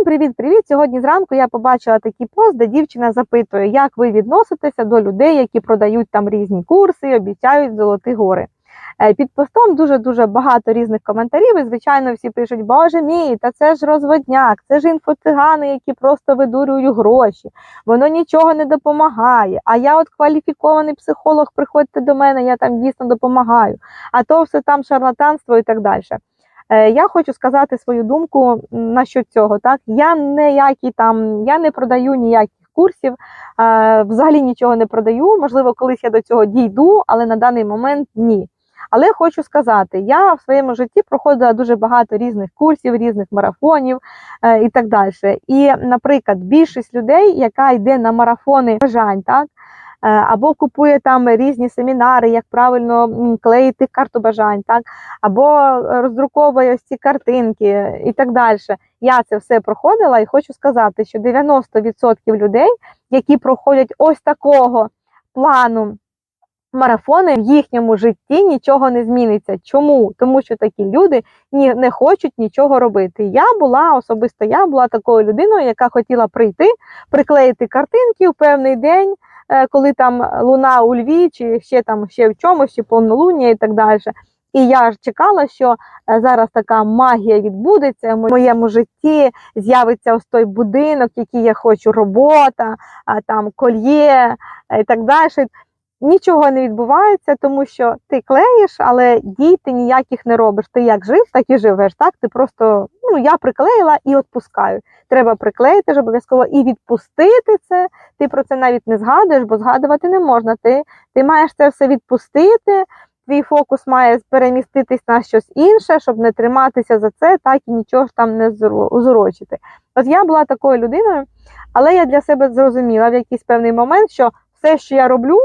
Всім привіт-привіт! Сьогодні зранку я побачила такий пост, де дівчина запитує, як ви відноситеся до людей, які продають там різні курси і обіцяють золоті гори. Е, Під постом дуже-дуже багато різних коментарів, і звичайно, всі пишуть: Боже мій, та це ж розводняк, це ж інфоцигани, які просто видурюють гроші, воно нічого не допомагає. А я от кваліфікований психолог, приходьте до мене, я там дійсно допомагаю. А то все там шарлатанство і так далі. Е, Я хочу сказати свою думку насчет цього. Так, я ніякі там, я не продаю ніяких курсів, е, взагалі нічого не продаю. Можливо, колись я до цього дійду, але на даний момент ні. Але хочу сказати, я в своєму житті проходила дуже багато різних курсів, різних марафонів е, і так далі. І, наприклад, більшість людей, яка йде на марафони бажань, так. Е, Або купує там різні семінари, як правильно клеїти карту бажань, так або е, роздруковує ось ці картинки і так далі. Я це все проходила і хочу сказати, що 90% людей, які проходять ось такого плану марафони, в їхньому житті нічого не зміниться. Чому? Тому що такі люди не хочуть нічого робити. Я була особисто я була такою людиною, яка хотіла прийти, приклеїти картинки у певний день, коли там луна у Льві, чи ще там ще в чомусь, чи повнолуння і так далі. І я ж чекала, що е, зараз така магія відбудеться в моєму житті. З'явиться ось той будинок, який я хочу, робота, там кольє е, і так далі. Нічого не відбувається, тому що ти клеїш, але дій ти ніяких не робиш. Ти як жив, так і живеш. Так ти просто ну я приклеїла і відпускаю. Треба приклеїти ж обов'язково і відпустити це. Ти про це навіть не згадуєш, бо згадувати не можна. Ти, ти маєш це все відпустити. Твій фокус має переміститись на щось інше, щоб не триматися за це, так і нічого ж там не зурочити. От я була такою людиною, але я для себе зрозуміла в якийсь певний момент, що все, що я роблю,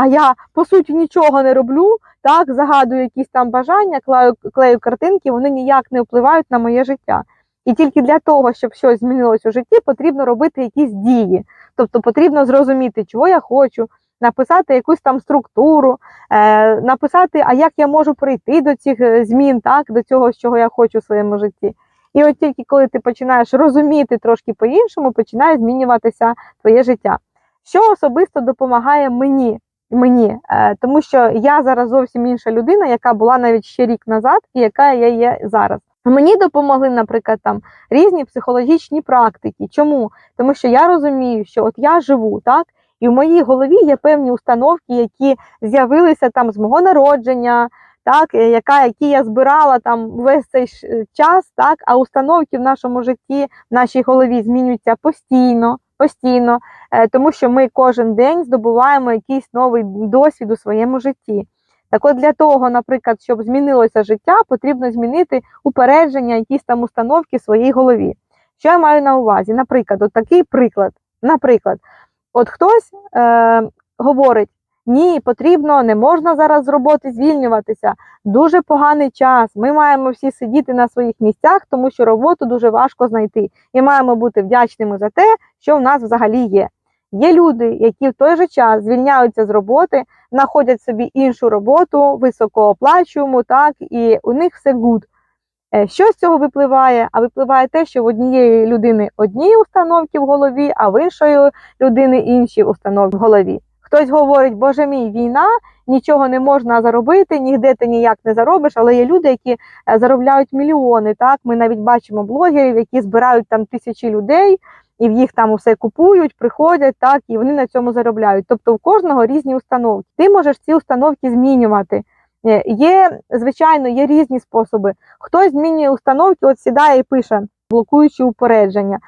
а я по суті нічого не роблю, так загадую якісь там бажання, клею, клею картинки, вони ніяк не впливають на моє життя. І тільки для того, щоб щось змінилось у житті, потрібно робити якісь дії. Тобто потрібно зрозуміти, чого я хочу, написати якусь там структуру, е, написати, а як я можу прийти до цих е, змін, так, до цього, чого я хочу в своєму житті. І от тільки коли ти починаєш розуміти трошки по-іншому, починає змінюватися твоє життя. Що особисто допомагає мені? Мені, е, тому що я зараз зовсім інша людина, яка була навіть ще рік назад, і яка я є зараз. Мені допомогли, наприклад, там різні психологічні практики. Чому? Тому що я розумію, що от я живу, так, і в моїй голові є певні установки, які з'явилися там з мого народження, так, е, яка, які я збирала там весь цей час, так, а установки в нашому житті, в нашій голові змінюються постійно постійно, е, тому що ми кожен день здобуваємо якийсь новий досвід у своєму житті. Так от для того, наприклад, щоб змінилося життя, потрібно змінити упередження, якісь там установки в своїй голові. Що я маю на увазі? Наприклад, от такий приклад. Наприклад, от хтось е, говорить, ні, потрібно, не можна зараз з роботи звільнюватися. Дуже поганий час. Ми маємо всі сидіти на своїх місцях, тому що роботу дуже важко знайти. І маємо бути вдячними за те, що в нас взагалі є. Є люди, які в той же час звільняються з роботи, знаходять собі іншу роботу, високооплачуємо, так, і у них все гуд. Що з цього випливає? А випливає те, що в однієї людини одні установки в голові, а в іншої людини інші установки в голові. Хтось говорить, боже мій, війна, нічого не можна заробити, ніде ти ніяк не заробиш, але є люди, які е, заробляють мільйони. Так, Ми навіть бачимо блогерів, які збирають там тисячі людей, і в їх там усе купують, приходять, так, і вони на цьому заробляють. Тобто у кожного різні установки. Ти можеш ці установки змінювати. Е, є, звичайно, є різні способи. Хтось змінює установки, от сідає і пише, блокуючи упередження.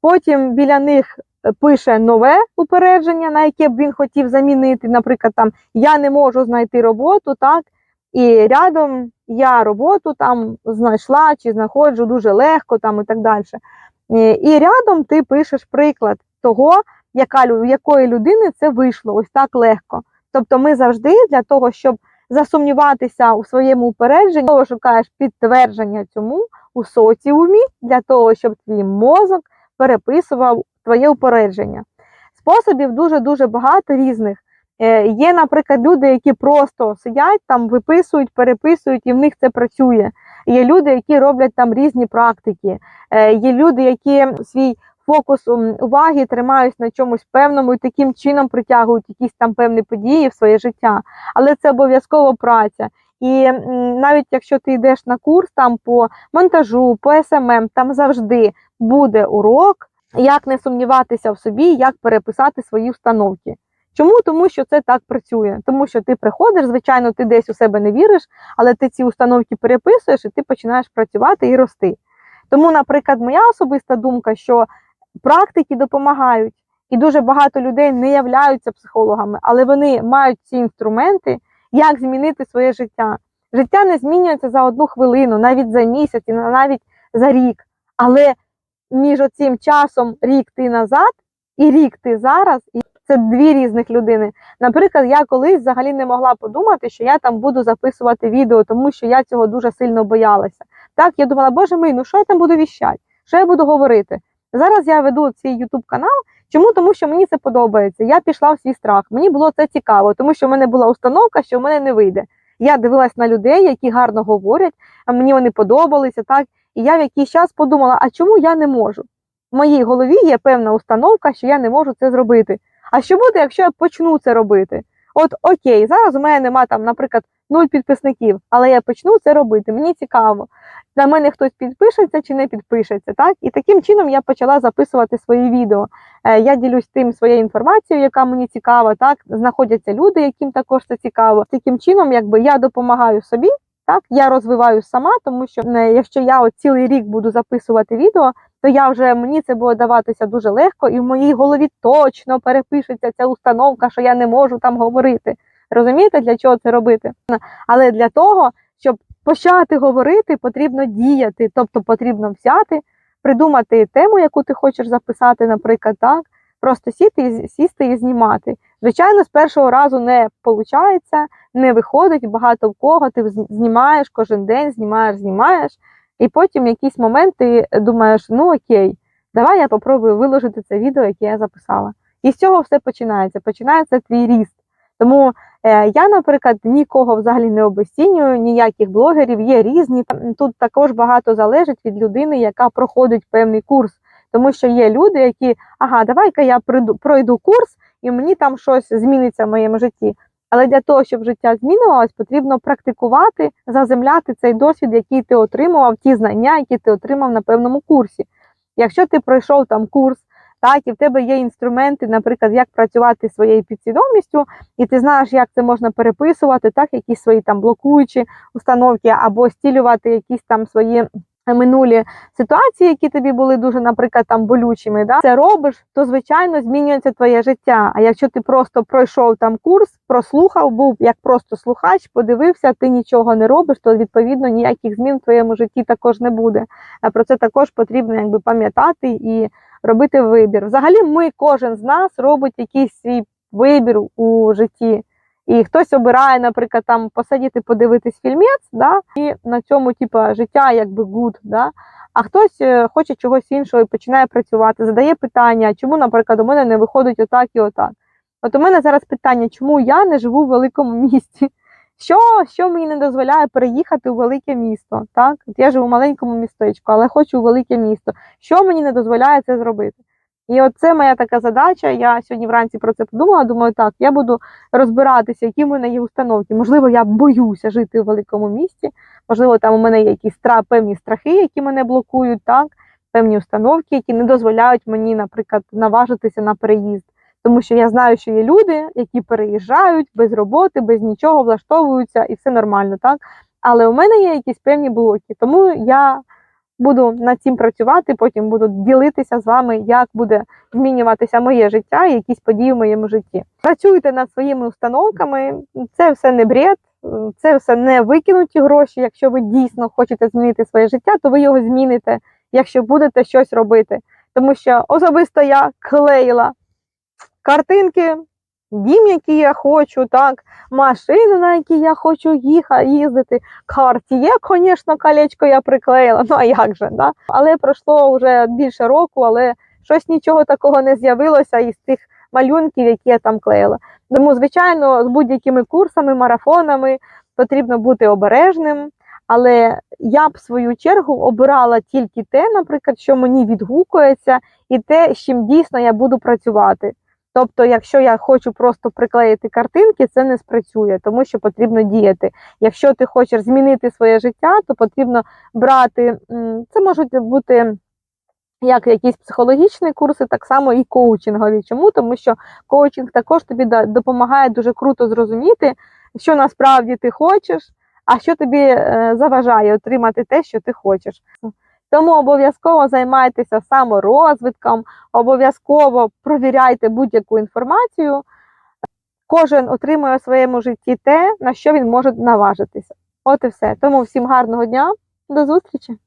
Потім біля них пише нове упередження, на яке б він хотів замінити. Наприклад, там я не можу знайти роботу, так, і рядом я роботу там знайшла чи знаходжу дуже легко там і так далі. І рядом ти пишеш приклад того, яка, у якої людини це вийшло ось так легко. Тобто ми завжди для того, щоб засумніватися у своєму упередженні, того шукаєш підтвердження цьому у соціумі, для того, щоб твій мозок переписував твоє упередження. Способів дуже-дуже багато різних. Е, Є, наприклад, люди, які просто сидять там, виписують, переписують, і в них це працює. Є люди, які роблять там різні практики. Е, Є люди, які свій фокус уваги тримають на чомусь певному і таким чином притягують якісь там певні події в своє життя. Але це обов'язково праця. І навіть якщо ти йдеш на курс там по монтажу, по СММ, там завжди буде урок, як не сумніватися в собі, як переписати свої установки. Чому? Тому що це так працює. Тому що ти приходиш, звичайно, ти десь у себе не віриш, але ти ці установки переписуєш і ти починаєш працювати і рости. Тому, наприклад, моя особиста думка, що практики допомагають, і дуже багато людей не являються психологами, але вони мають ці інструменти, як змінити своє життя. Життя не змінюється за одну хвилину, навіть за місяць, навіть за рік. Але між оцим часом рік ти назад і рік ти зараз, і це дві різних людини. Наприклад, я колись взагалі не могла подумати, що я там буду записувати відео, тому що я цього дуже сильно боялася. Так, я думала, боже мій, ну що я там буду віщати? Що я буду говорити? Зараз я веду свій YouTube канал. Чому? Тому що мені це подобається. Я пішла в свій страх. Мені було це цікаво, тому що в мене була установка, що в мене не вийде. Я дивилась на людей, які гарно говорять, а мені вони подобалися, так. І я в якийсь час подумала, а чому я не можу? В моїй голові є певна установка, що я не можу це зробити. А що буде, якщо я почну це робити? От окей, зараз у мене нема там, наприклад, нуль підписників, але я почну це робити. Мені цікаво. На мене хтось підпишеться чи не підпишеться. Так? І таким чином я почала записувати свої відео. Е, Я ділюсь тим своєю інформацією, яка мені цікава. Так знаходяться люди, яким також це цікаво. Таким чином, якби я допомагаю собі. Так, я розвиваю сама, тому що е, якщо я от цілий рік буду записувати відео, то я вже мені це буде даватися дуже легко, і в моїй голові точно перепишеться ця установка, що я не можу там говорити. Розумієте, для чого це робити? Але для того, щоб почати говорити, потрібно діяти, тобто потрібно взяти, придумати тему, яку ти хочеш записати, наприклад, так, просто сіти і сісти і знімати. Звичайно, з першого разу не виходить, не виходить багато в кого. Ти знімаєш кожен день, знімаєш, знімаєш, і потім в якийсь момент ти думаєш, ну окей, давай я попробую виложити це відео, яке я записала. І з цього все починається. Починається твій ріст. Тому е, я, наприклад, нікого взагалі не обесцінюю, ніяких блогерів, є різні. Тут також багато залежить від людини, яка проходить певний курс. Тому що є люди, які, ага, давай-ка я пройду, курс, і мені там щось зміниться в моєму житті. Але для того, щоб життя змінювалось, потрібно практикувати, заземляти цей досвід, який ти отримував, ті знання, які ти отримав на певному курсі. Якщо ти пройшов там курс, так, і в тебе є інструменти, наприклад, як працювати своєю підсвідомістю, і ти знаєш, як це можна переписувати, так, якісь свої там блокуючі установки, або стілювати якісь там свої минулі ситуації, які тобі були дуже, наприклад, там болючими, да, це робиш, то звичайно змінюється твоє життя. А якщо ти просто пройшов там курс, прослухав, був як просто слухач, подивився, ти нічого не робиш, то відповідно ніяких змін в твоєму житті також не буде. А про це також потрібно якби пам'ятати і робити вибір. Взагалі, ми кожен з нас робить якийсь свій вибір у житті. І хтось обирає, наприклад, там посидіти, подивитись фільмець, да, і на цьому, типу, життя якби гуд, да. А хтось е, хоче чогось іншого і починає працювати, задає питання, чому, наприклад, у мене не виходить отак і отак. От у мене зараз питання, чому я не живу в великому місті? Що, що мені не дозволяє переїхати у велике місто? Так? От я живу в маленькому містечку, але хочу у велике місто. Що мені не дозволяє це зробити? І от це моя така задача. Я сьогодні вранці про це подумала. Думаю, так, я буду розбиратися, які в мене є установки. Можливо, я боюся жити у великому місті. Можливо, там у мене є якісь стра... певні страхи, які мене блокують, так, певні установки, які не дозволяють мені, наприклад, наважитися на переїзд. Тому що я знаю, що є люди, які переїжджають без роботи, без нічого, влаштовуються і все нормально, так. Але у мене є якісь певні блоки, тому я буду над цим працювати, потім буду ділитися з вами, як буде змінюватися моє життя і якісь події в моєму житті. Працюйте над своїми установками, це все не бред, це все не викинуті гроші. Якщо ви дійсно хочете змінити своє життя, то ви його зміните, якщо будете щось робити. Тому що особисто я клеїла картинки, дім, який я хочу, так, машину, на якій я хочу їхати, їздити. Картіє, звісно, колечко я приклеїла, ну а як же, да? Але пройшло вже більше року, але щось нічого такого не з'явилося із тих малюнків, які я там клеїла. Тому, звичайно, з будь-якими курсами, марафонами потрібно бути обережним. Але я б свою чергу обирала тільки те, наприклад, що мені відгукується, і те, з чим дійсно я буду працювати. Тобто, якщо я хочу просто приклеїти картинки, це не спрацює, тому що потрібно діяти. Якщо ти хочеш змінити своє життя, то потрібно брати це можуть бути як якісь психологічні курси, так само і коучингові. Чому? Тому що коучинг також тобі допомагає дуже круто зрозуміти, що насправді ти хочеш, а що тобі е, заважає отримати те, що ти хочеш. Тому обов'язково займайтеся саморозвитком, обов'язково провіряйте будь-яку інформацію. Кожен отримує в своєму житті те, на що він може наважитися. От і все. Тому всім гарного дня, до зустрічі!